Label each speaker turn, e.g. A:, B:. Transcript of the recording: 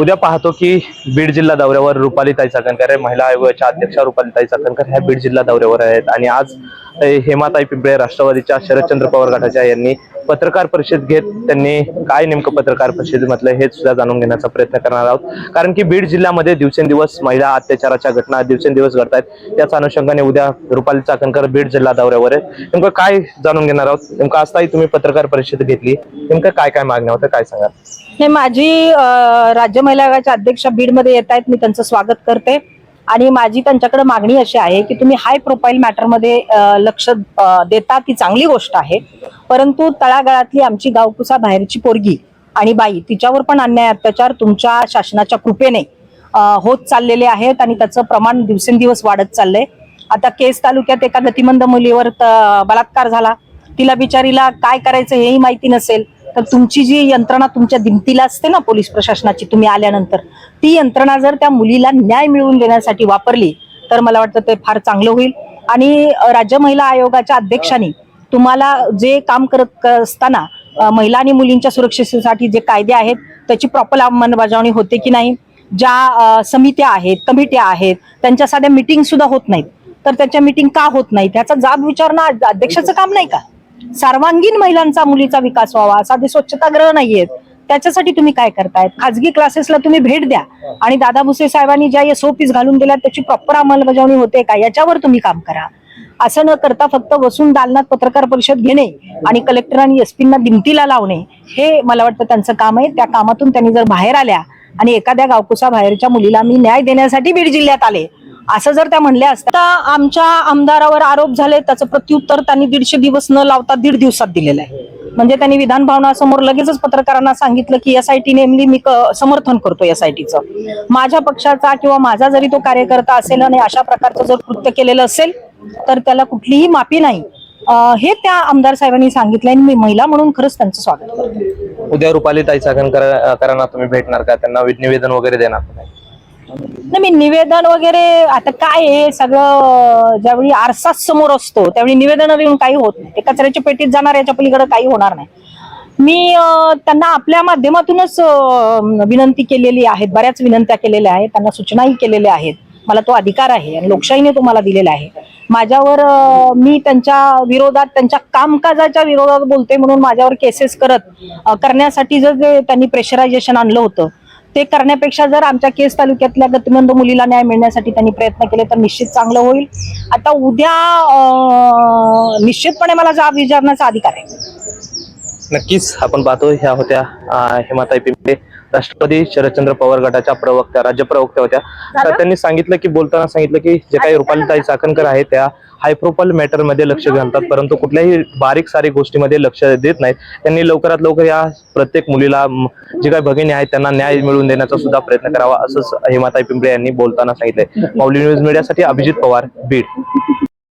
A: उद्या पाहतो की बीड जिल्हा दौऱ्यावर रुपालीताई चाकणकर महिला आयोगाच्या अध्यक्षा रुपालीताई चाकणकर ह्या बीड जिल्हा दौऱ्यावर आहेत. आणि आज हेमाताई पिंपळे राष्ट्रवादीच्या शरदचंद्र पवार गटाच्या यांनी पत्रकार परिषद घेत त्यांनी काय नेमकं पत्रकार परिषद म्हटलं हे सुद्धा जाणून घेण्याचा प्रयत्न करणार आहोत. कारण की बीड जिल्ह्यामध्ये दिवसेंदिवस महिला अत्याचाराच्या घटना दिवसेंदिवस घडत आहेत त्याच अनुषंगाने उद्या रुपाली चाकणकर बीड जिल्हा दौऱ्यावर आहेत. नेमकं काय जाणून घेणार आहोत? नेमकं असताही तुम्ही पत्रकार परिषद घेतली. नेमकं काय काय मागण्या होत्या? काय सांगा
B: हे माझी राज्य महिला आयोगाच्या अध्यक्षा बीडमध्ये येत आहेत मी त्यांचं स्वागत करते. आणि माझी त्यांच्याकडे मागणी अशी आहे की तुम्ही हाय प्रोफाईल मॅटरमध्ये लक्ष देता ती चांगली गोष्ट आहे. परंतु तळागाळातली आमची गावकुसा बाहेरची पोरगी आणि बाई तिच्यावर पण अन्याय अत्याचार तुमच्या शासनाच्या कृपेने होत चाललेले आहेत आणि त्याचं प्रमाण दिवसेंदिवस वाढत चाललंय. आता केस तालुक्यात एका गतिमंद मुलीवर बलात्कार झाला. तिला बिचारीला काय करायचं हेही माहिती नसेल. तर तुमची जी यंत्रणा तुमच्या दिमतीला असते ना पोलीस प्रशासनाची तुम्ही आल्यानंतर ती यंत्रणा जर त्या मुलीला न्याय मिळवून देण्यासाठी वापरली तर मला वाटतं ते फार चांगलं होईल. आणि राज्य महिला आयोगाच्या अध्यक्षांनी तुम्हाला जे काम करत असताना महिला आणि मुलींच्या सुरक्षेसाठी जे कायदे आहेत त्याची प्रॉपर अंमलबजावणी होते की नाही? ज्या समित्या आहेत कमिट्या आहेत त्यांच्या साध्या मिटिंग सुद्धा होत नाहीत. तर त्याच्या मिटिंग का होत नाही त्याचा जाब विचारणं अध्यक्षाचं काम नाही का? सर्वांगीण महिलांचा मुलीचा विकास व्हावा साधे स्वच्छताग्रह नाहीयेत. त्याच्यासाठी तुम्ही काय करतायत? खाजगी क्लासेसला तुम्ही भेट द्या. आणि दादा भुसे साहेबांनी ज्या एसओपीस घालून दिल्या त्याची प्रॉपर अंमलबजावणी होते का? याच्यावर तुम्ही काम करा. असं न करता फक्त बसून दालनात पत्रकार परिषद घेणे आणि कलेक्टर आणि एसपींना दिमतीला लावणे हे मला वाटतं त्यांचं काम आहे. त्या कामातून त्यांनी जर बाहेर आल्या आणि एखाद्या गावकुसा बाहेरच्या मुलीला मी न्याय देण्यासाठी बीड जिल्ह्यात आले असं जर त्या म्हणल्या असत्या आमच्या आमदारावर आरोप झाले त्याचं प्रत्युत्तर त्यांनी दीडशे दिवस न लावता दीड दिवसात दिलेलं आहे. म्हणजे त्यांनी विधान भवनासमोर लगेचच पत्रकारांना सांगितलं की एस आय टी नेमली मी समर्थन करतो एस आय टीचं माझ्या पक्षाचा किंवा माझा जरी तो कार्यकर्ता असेल आणि अशा प्रकारचं जर कृत्य केलेलं असेल तर त्याला कुठलीही माफी नाही. हे त्या आमदार साहेबांनी सांगितलं आणि मी महिला म्हणून खरंच त्यांचं स्वागत करतो.
A: उद्या रुपालीताई चाकणकर करांना तुम्ही भेटणार का? त्यांना निवेदन वगैरे देणार नाही?
B: मी निवेदन वगैरे आता काय आहे सगळं ज्यावेळी आरसाच समोर असतो त्यावेळी निवेदन येऊन काही होत नाही. ते कचऱ्याच्या पेटीत जाणार याच्या पलीकडे काही होणार नाही. मी त्यांना आपल्या माध्यमातूनच विनंती केलेली आहेत बऱ्याच विनंत्या केलेल्या आहेत त्यांना सूचनाही केलेल्या आहेत. मला तो अधिकार आहे आणि लोकशाहीने तो मला दिलेला आहे. माझ्यावर मी त्यांच्या विरोधात त्यांच्या कामकाजाच्या विरोधात बोलते म्हणून माझ्यावर केसेस करत करण्यासाठी जर त्यांनी प्रेशरायझेशन आणलं होतं ते करण्यापेक्षा जर आमच्या केस तालुक्यातल्या गतिमंद मुलीला न्याय मिळण्यासाठी त्यांनी प्रयत्न केले तर निश्चित चांगलं होईल. आता उद्या निश्चितपणे मला जाब विचारण्याचा अधिकार आहे.
A: नक्कीच आपण पाहतो ह्या होत्या हेमाताई पिंपे राष्ट्रवादी शरदचंद्र पवार गटाच्या प्रवक्त्या राज्य प्रवक्त्या होत्या. तर त्यांनी सांगितलं की बोलताना सांगितलं की जे काही रुपालीताई चाकणकर आहे त्या हाय प्रोफाईल मॅटरमध्ये लक्ष घालतात परंतु कुठल्याही बारीक सारीक गोष्टीमध्ये लक्ष देत नाहीत. त्यांनी लवकरात लवकर या प्रत्येक मुलीला जे काही भगिनी आहेत त्यांना न्याय मिळवून देण्याचा सुद्धा प्रयत्न करावा असंच हेमाताई पिंपळे यांनी बोलताना सांगितलंय. Mauli news media Abhijit Pawar Beed.